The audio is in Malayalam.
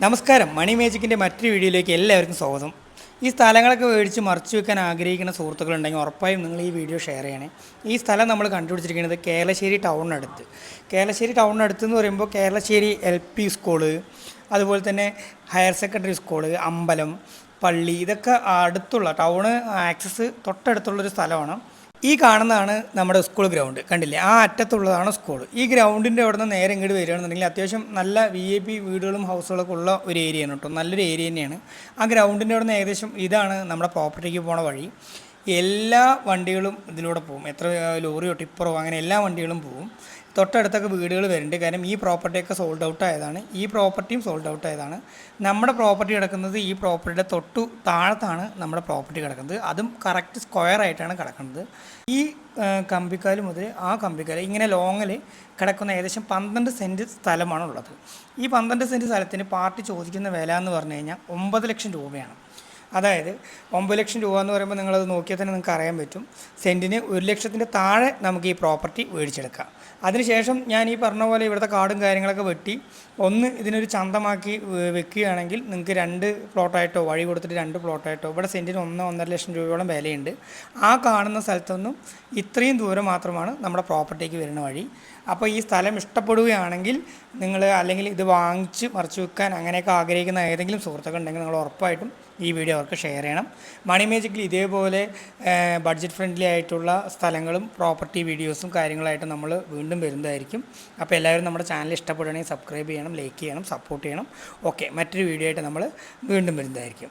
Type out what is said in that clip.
നമസ്കാരം. മണി മേജിക്കിന്റെ മറ്റൊരു വീഡിയോയിലേക്ക് എല്ലാവർക്കും സ്വാഗതം. ഈ സ്ഥലങ്ങളൊക്കെ മേടിച്ച് മറച്ചു വെക്കാൻ ആഗ്രഹിക്കുന്ന സുഹൃത്തുക്കളുണ്ടെങ്കിൽ ഉറപ്പായും നിങ്ങൾ ഈ വീഡിയോ ഷെയർ ചെയ്യണേ. ഈ സ്ഥലം നമ്മൾ കണ്ടുപിടിച്ചിരിക്കുന്നത് കേരളശ്ശേരി ടൗണിനടുത്ത് കേരളശ്ശേരി ടൗണിനടുത്ത് എന്ന് പറയുമ്പോൾ കേരളശ്ശേരി എൽ പി സ്കൂൾ അതുപോലെ തന്നെ ഹയർ സെക്കൻഡറി സ്കൂൾ അമ്പലം പള്ളി ഇതൊക്കെ അടുത്തുള്ള ടൗണ് ആക്സസ് തൊട്ടടുത്തുള്ളൊരു സ്ഥലമാണ്. ഈ കാണുന്നതാണ് നമ്മുടെ സ്കൂൾ ഗ്രൗണ്ട് കണ്ടില്ലേ? ആ അറ്റത്തുള്ളതാണ് സ്കൂൾ ഈ ഗ്രൗണ്ടിന്റെ അവിടെ നിന്ന് നേരെ ഇങ്ങോട്ട് വരികയാണെന്നുണ്ടെങ്കിൽ അത്യാവശ്യം നല്ല വി ഐ പി വീടുകളും ഹൗസുകളൊക്കെ ഉള്ള ഒരു ഏരിയയാണ് കേട്ടോ നല്ലൊരു ഏരിയ തന്നെയാണ്. ആ ഗ്രൗണ്ടിന്റെ അവിടെ നിന്ന് ഏകദേശം ഇതാണ് നമ്മുടെ പ്രോപ്പർട്ടിക്ക് പോണ വഴി. എല്ലാ വണ്ടികളും ഇതിലൂടെ പോകും. എത്ര ലോറിയോ ടിപ്പറോ അങ്ങനെ എല്ലാ വണ്ടികളും പോകും. തൊട്ടടുത്തൊക്കെ വീടുകൾ വരുന്നുണ്ട് കാരണം ഈ പ്രോപ്പർട്ടിയൊക്കെ സോൾഡ് ഔട്ട് ആയതാണ്. ഈ പ്രോപ്പർട്ടിയും സോൾഡ് ഔട്ട് ആയതാണ്. നമ്മുടെ പ്രോപ്പർട്ടി കിടക്കുന്നത് ഈ പ്രോപ്പർട്ടിയുടെ തൊട്ടു താഴത്താണ് നമ്മുടെ പ്രോപ്പർട്ടി കിടക്കുന്നത്. അതും കറക്റ്റ് സ്ക്വയർ ആയിട്ടാണ് കിടക്കുന്നത്. ഈ കമ്പിക്കാൽ മുതൽ ആ കമ്പിക്കാൽ ഇങ്ങനെ ലോങ്ങിൽ കിടക്കുന്ന ഏകദേശം പന്ത്രണ്ട് സെന്റ് സ്ഥലമാണുള്ളത്. ഈ പന്ത്രണ്ട് സെന്റ് സ്ഥലത്തിന് പാർട്ടി ചോദിക്കുന്ന വില എന്ന് പറഞ്ഞു കഴിഞ്ഞാൽ ഒമ്പത് ലക്ഷം രൂപയാണ്. അതായത് ഒമ്പത് ലക്ഷം രൂപ എന്ന് പറയുമ്പോൾ നിങ്ങളത് നോക്കിയാൽ തന്നെ നിങ്ങൾക്ക് അറിയാൻ പറ്റും. സെന്റിന് ഒരു ലക്ഷത്തിന്റെ താഴെ നമുക്ക് ഈ പ്രോപ്പർട്ടി മേടിച്ചെടുക്കാം. അതിനുശേഷം ഞാൻ ഈ പറഞ്ഞ പോലെ ഇവിടുത്തെ കാർഡും കാര്യങ്ങളൊക്കെ വെട്ടി ഒന്ന് ഇതിനൊരു ചന്തമാക്കി വെക്കുകയാണെങ്കിൽ നിങ്ങൾക്ക് രണ്ട് പ്ലോട്ടായിട്ടോ വഴി കൊടുത്തിട്ട് രണ്ട് പ്ലോട്ടായിട്ടോ ഇവിടെ സെന്റിന് ഒന്ന് ഒന്നര ലക്ഷം രൂപയോളം വിലയുണ്ട്. ആ കാണുന്ന സ്ഥലത്തൊന്നും ഇത്രയും ദൂരം മാത്രമാണ് നമ്മുടെ പ്രോപ്പർട്ടിക്ക് വരുന്ന വഴി. അപ്പോൾ ഈ സ്ഥലം ഇഷ്ടപ്പെടുകയാണെങ്കിൽ നിങ്ങൾ അല്ലെങ്കിൽ ഇത് വാങ്ങിച്ച് മറിച്ച് വെക്കാൻ അങ്ങനെയൊക്കെ ആഗ്രഹിക്കുന്ന ഏതെങ്കിലും സുഹൃത്തുക്കൾ ഉണ്ടെങ്കിൽ നിങ്ങൾ ഉറപ്പായിട്ടും ഈ വീഡിയോ അവർക്ക് ഷെയർ ചെയ്യണം. മണി മേജിക്കിൽ ഇതേപോലെ ബഡ്ജറ്റ് ഫ്രണ്ട്ലി ആയിട്ടുള്ള സ്ഥലങ്ങളും പ്രോപ്പർട്ടി വീഡിയോസും കാര്യങ്ങളായിട്ട് നമ്മൾ വീണ്ടും വരുന്നതായിരിക്കും. അപ്പോൾ എല്ലാവരും നമ്മുടെ ചാനൽ ഇഷ്ടപ്പെടുകയാണെങ്കിൽ സബ്സ്ക്രൈബ് ചെയ്യണം ലൈക്ക് ചെയ്യണം സപ്പോർട്ട് ചെയ്യണം. ഓക്കെ മറ്റൊരു വീഡിയോ ആയിട്ട് നമ്മൾ വീണ്ടും വരുന്നതായിരിക്കും.